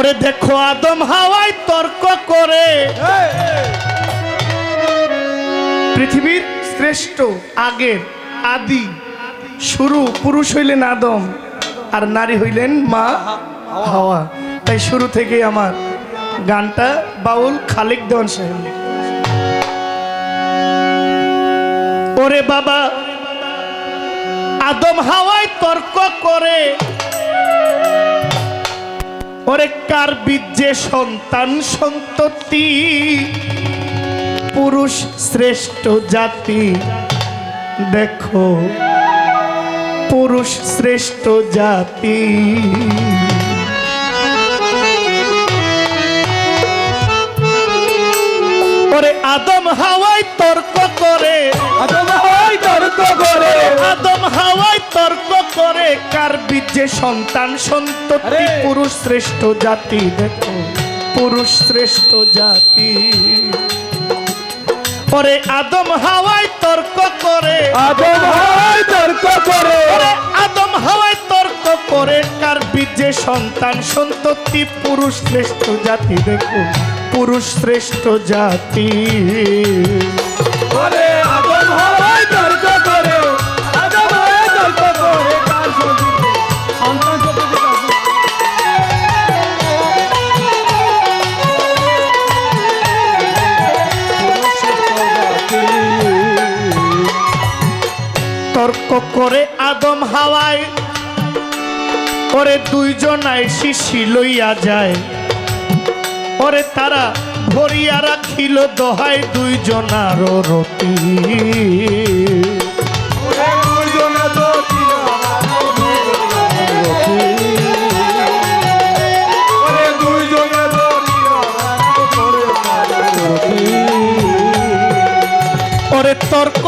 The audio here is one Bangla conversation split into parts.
ওরে দেখো আদম হাওয়ায় তর্ক করে। পৃথিবীর শ্রেষ্ঠ, আগের, আদি, শুরু, পুরুষ হইলেন আদম, আর নারী হইলেন মা হাওয়া। তাই শুরু থেকে আমার গানটা বাউল খালেক দেওয়ান সাহেব ওরে বাবা, আদম হাওয়ায় তর্ক করে। ওরে কার বীর্যে সন্তান সন্ততি? পুরুষ শ্রেষ্ঠ জাতি, দেখো। পুরুষ শ্রেষ্ঠ জাতি। ওরে আদম হাওয়ায় বীর্যে সন্তান সন্ততি পুরুষ শ্রেষ্ঠ জাতি দেখো পুরুষ শ্রেষ্ঠ জাতি। পরে আদম হাওয়ায় তর্ক করে। আদম হয় তর্ক করে। আদম হাওয়ায় তর্ক করে কার বীর্যে সন্তান সন্ততি পুরুষ শ্রেষ্ঠ জাতি দেখো পুরুষ শ্রেষ্ঠ জাতি। আদম হয় তর্ক করে আদম হাওয়ায় ওরে দুইজনায় শিশি লইয়া যায়। ওরে তারা ভরিয়া রাখিল দহায় দুইজনারও রতি। ওরে তর্ক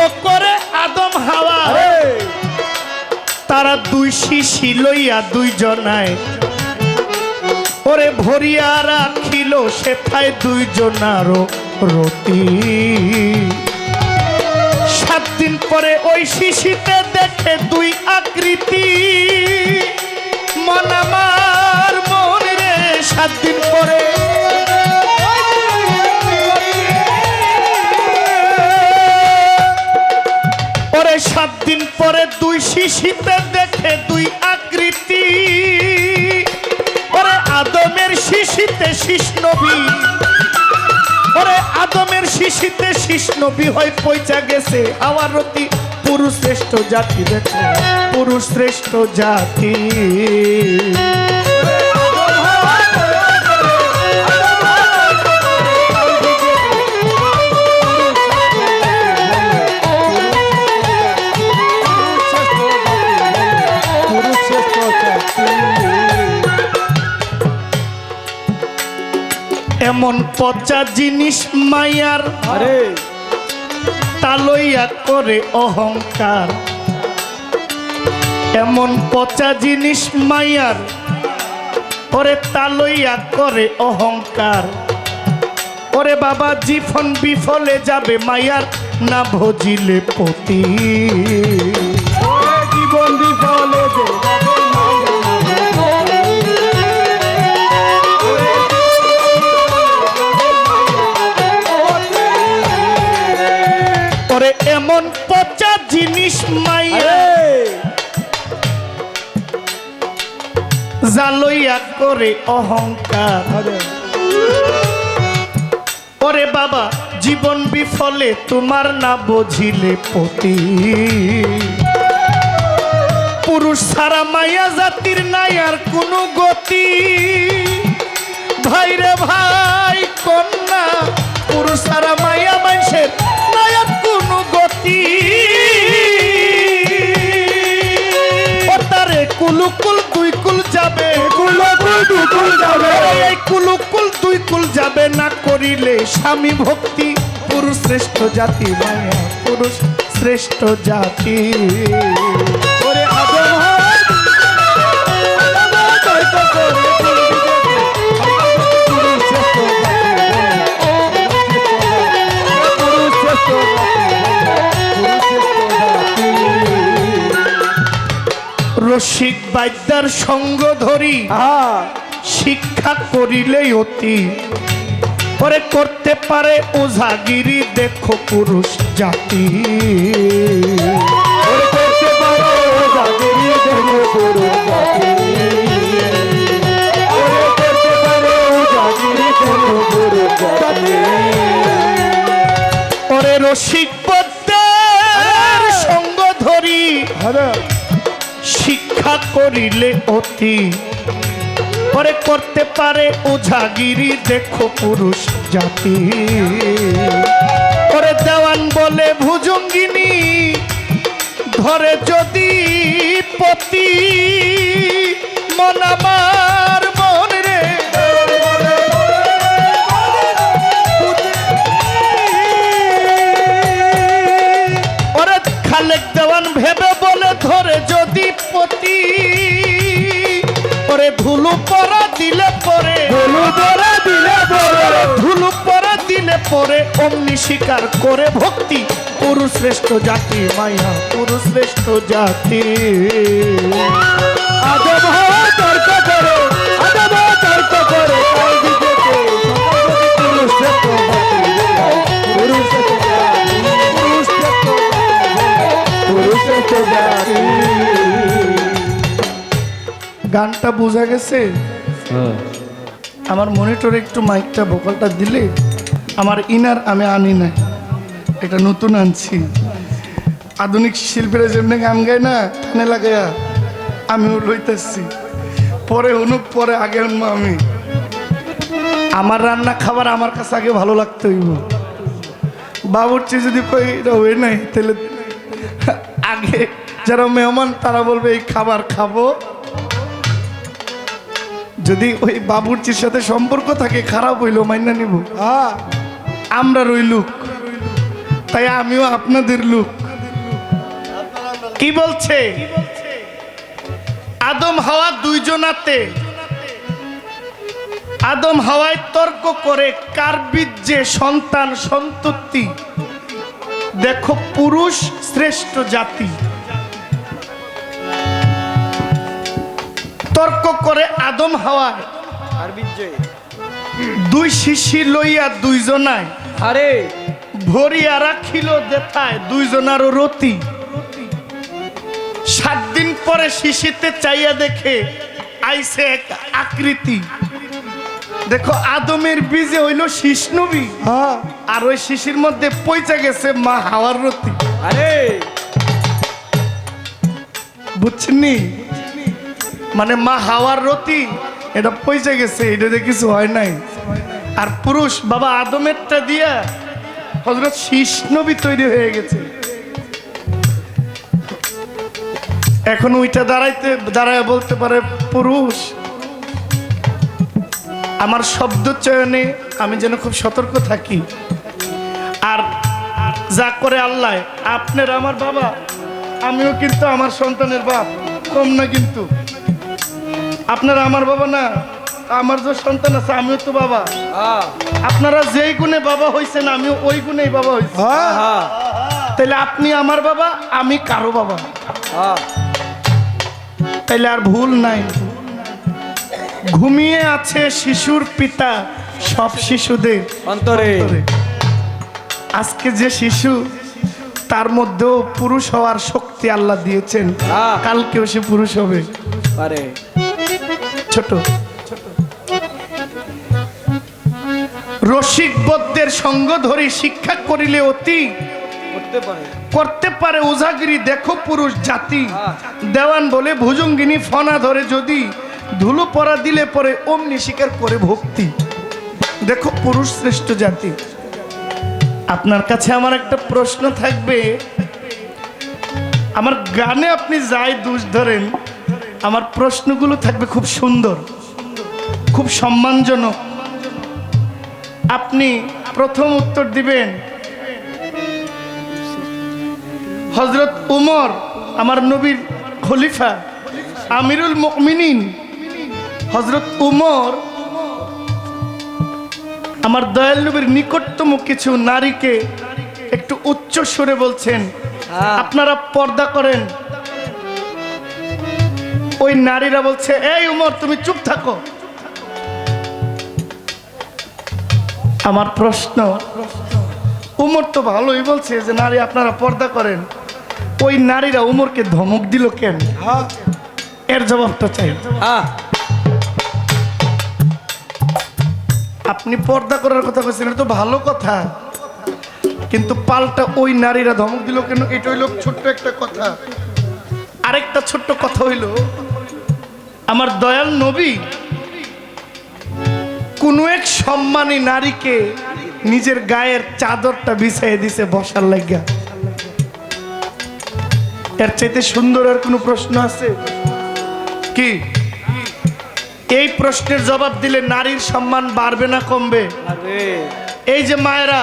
তারা দুই শিশি লইয়া দুইজনায় ওরে ভরিয়া রাখিল সেথায় দুইজনারও রতি। সাত দিন পরে ওই শিশিতে দেখে দুই আকৃতি। মন আমার মন রে, সাত দিন পরে। ওরে সাত দিন পরে দুই শিশিতে আদমের শিশিতে শিশ নবী হয় পয়চা গেছে। আমার রতি পুরুষ শ্রেষ্ঠ জাতি দেখো। পুরুষ শ্রেষ্ঠ জাতি। এমন পচা জিনিস মায়ার। আরে। তালইয়া করে অহংকার। এমন পচা জিনিস মায়ার। ওরে তালইয়া করে অহংকার। ওরে বাবা জীবন বিফলে যাবে মায়ার না ভজিলে পতি। জীবন বিফলে জালইয়া করে অহংকার। ওরে বাবা, জীবন বিফলে তোমার না বুঝিলে পতি। পুরুষ সারা মায়া জাতির নাই আর কোনো গতি। ভাই রে ভাই, কন্যা, পুরুষ সারা মায়া মানুষের নাই আর কোনো গতি। দুই কুল যাবে। না করিলে স্বামী ভক্তি। পুরুষ শ্রেষ্ঠ জাতি মায়া পুরুষ শ্রেষ্ঠ জাতি। রসিক বাদ্যার সঙ্গ ধরি। শিক্ষা করিলেই অতি। পরে করতে পারে ওঝাগিরি দেখো পুরুষ জাতি। করতে পারো দেখো জাতি। ওরে রসিক পদ্মের সঙ্গ ধরি। শিক্ষা করিলে অতি। পরে করতে পারে ওঝাগিরি দেখো পুরুষ জাতি। পরে দেওয়ান বলে ভুজঙ্গিনী, ধরে যদি পতি, মন পরে অমনি স্বীকার করে ভক্তি। পুরুষ শ্রেষ্ঠ জাতি মাইয়া পুরুষ শ্রেষ্ঠ জাতি আদম তর্ক করে আদম তর্ক করে পুরুষ শ্রেষ্ঠ পুরুষ পুরুষ পুরুষ শ্রেষ্ঠ জাতি গানটা বোঝা গেছে? আমার মনিটরে একটু মাইকটা ভোকালটা দিলে আমার ইনার আমি আনি নাই। এটা নতুন আনছি। আধুনিক শিল্পীরা যেমনি গান গায় না কানে লাগাইয়া আমিও লইতেছি। পরে অনুপ পরে আগে আনব আমি। আমার রান্না খাবার আমার কাছে আগে ভালো লাগতে হইব। বাবুর্চি যদি কই এটা হয়ে নাই, তাহলে আগে যারা মেহমান, তারা বলবে, এই খাবার খাব। যদি ওই বাবুর্চির সাথে সম্পর্ক থাকে খারাপ হইল মাইনা নিব। হ্যাঁ। আমরা রইলুক তাই আমিও আপনাদের লুক। কি বলছে? আদম হাওয়া দুইজনাতে। আদম হাওয়ায় তর্ক করে কার বীর্যে সন্তান সন্ততি? দেখো পুরুষ শ্রেষ্ঠ জাতি। তর্ক করে আদম হাওয়ায় আর বিজয় দুই শিশি লইয়া দুইজনায় আরে। ভরিয়া রাখিল দেথায় দুইজনারও রতি। সাত দিন পরে শিশিতে চাইয়া দেখে আইসে এক আকৃতি। দেখো আদমের বীজে হইল শিষ্ণবী হ্যাঁ। আর ওই শিশির মধ্যে পয়চা গেছে মা হাওয়ার রতি। আরে। বুঝছেননি মানে মা হাওয়ার রতি, এটা পয়সা গেছে এটাতে কিছু হয় নাই। আর পুরুষ, বাবা আদমেরটা দিয়া হজরত শিষ্ণবী তৈরি হয়ে গেছে। এখন ওইটা দাঁড়াইতে, দাঁড়ায় বলতে পারে পুরুষ। আমার শব্দ চয়নে আমি যেন খুব সতর্ক থাকি। আর যা করে আল্লাহ, আপনার আমার বাবা, আমিও কিন্তু আমার সন্তানের বাপ, কম না কিন্তু। আপনারা আমার বাবা না আমার যে সন্তান আছে আমিও তো বাবা। হ্যাঁ। আপনারা যেই গুণে বাবা হয়েছেন আমিও ওই গুণেই বাবা হয়েছি হ্যাঁ। তাহলে আপনি আমার বাবা আমি কারও বাবা। হ্যাঁ। তাইলে আর ভুল নাই। ঘুমিয়ে আছে শিশুর পিতা সব শিশুদের অন্তরে। আজকে যে শিশু তার মধ্যেও পুরুষ হওয়ার শক্তি আল্লাহ দিয়েছেন। হ্যাঁ। কালকেও সে পুরুষ হবে। পারে। ছোট। রসিক বদ্ধের সঙ্গ ধরে শিক্ষা করিলে অতি করতে পারে। উজাগিরি দেখো পুরুষ জাতি। হ্যাঁ। দেওয়ান বলে ভুজঙ্গিনী ফনা ধরে যদি ধুলো পরা দিলে পরে অমনি স্বীকার করে ভক্তি। দেখো পুরুষ শ্রেষ্ঠ জাতি। আপনার কাছে আমার একটা প্রশ্ন থাকবে। আমার গানে আপনি যাই দোষ ধরেন আমার প্রশ্নগুলো থাকবে খুব সুন্দর খুব সম্মানজনক। আপনি প্রথম উত্তর দিবেন হজরত উমর আমার নবীর খলিফা আমিরুল মুমিনিন। হজরত উমর আমার দয়াল নবীর নিকটতম কিছু নারীকে একটু উচ্চ সুরে বলছেন। হ্যাঁ। আপনারা পর্দা করেন। ওই নারীরা বলছে এই উমর তুমি চুপ থাকো। আমার প্রশ্ন উমর তো ভালোই বলছে যে নারী আপনারা পর্দা করেন। ওই নারীরা উমরকে ধমক দিল কেন? এর জবাবটা চাই। আপনি পর্দা করার কথা বলছেন এটা তো ভালো কথা। কিন্তু পাল্টা ওই নারীরা ধমক দিল কেন? এটা হইল ছোট্ট একটা কথা। আরেকটা ছোট্ট কথা হইল আমার দয়াল নবী, কোন এক সম্মানী নারীকে নিজের গায়ের চাদরটা বিছাই দিছে বসার লাগা এর চাইতে সুন্দর আর কোনো প্রশ্ন আছে? কি? এই প্রশ্নের জবাব দিলে নারীর সম্মান বাড়বে না কমবে? এই যে মায়েরা,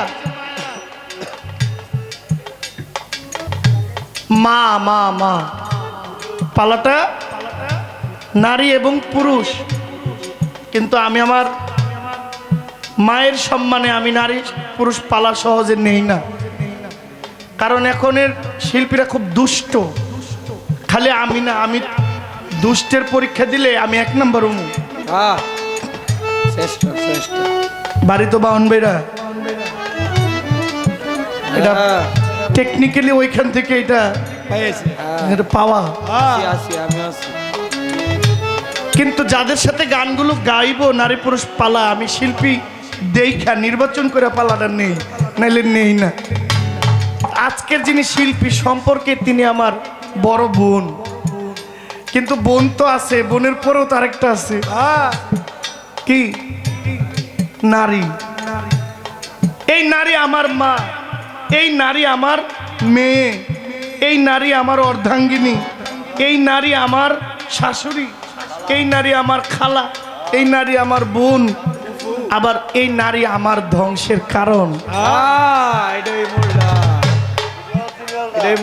মা মা মা, পালাটা নারী এবং পুরুষ। কিন্তু আমি আমার মায়ের সম্মানে আমি নারী পুরুষ পালা সহজে নেই না। কারণ এখনের শিল্পীরা খুব দুষ্ট। খালি আমি না আমি দুষ্টের পরীক্ষা দিলে আমি এক নম্বর উমু বাড়ি তো বাহন বেড়া। এটা টেকনিক্যালি ওইখান থেকে এটা হ্যাঁ। এটা পাওয়া। আছি আমি আছি কিন্তু যাদের সাথে গানগুলো গাইবো, নারী পুরুষ পালা, আমি শিল্পী দেখা নির্বাচন করে পালাটা নেই, নাইলে নেই না। আজকের যিনি শিল্পী সম্পর্কে তিনি আমার বড় বোন। কিন্তু বোন তো আছে, বোনের পরেও তার একটা আছে। কি? নারী। এই নারী আমার মা, এই নারী আমার মেয়ে, এই নারী আমার অর্ধাঙ্গিনী, এই নারী আমার শাশুড়ি। এই নারী আমার খালা এই নারী আমার বোন আবার এই নারী আমার ধ্বংসের কারণ। এটাই এটাই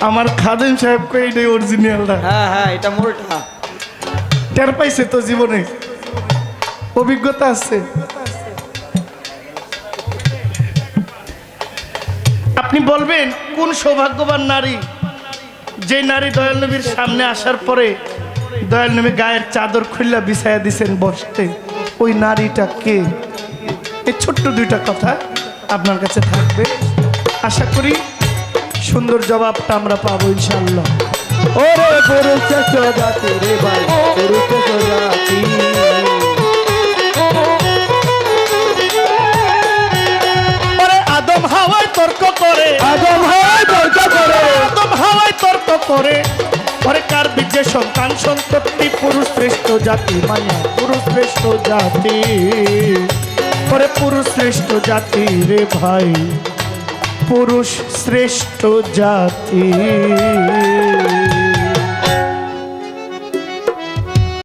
আমার খাদেম সাহেবকে এইটাই অরিজিনালটা হ্যাঁ হ্যাঁ এটা মূলটা টের পাইছে তো জীবনে? অভিজ্ঞতা আছে? আপনি বলবেন কোন সৌভাগ্যবান নারী যে নারী দয়াল নবীর সামনে আসার পরে দয়াল নবী গায়ের চাদর খুললা বিছায়া দিছেন বসতে, ওই নারীটা কে? এই ছোট্ট দুইটা কথা আপনার কাছে থাকবে। আশা করি সুন্দর জবাবটা আমরা পাবো ইনশাল্লাহ ওরে পুরুষ জাতি রে ভাই পুরুষ জাতি করে ওরে কার বিজে সন্তান? সন্ততি পুরুষ শ্রেষ্ঠ জাতি মায়া পুরুষ শ্রেষ্ঠ জাতি। পরে পুরুষ শ্রেষ্ঠ জাতি রে ভাই, পুরুষ শ্রেষ্ঠ জাতি।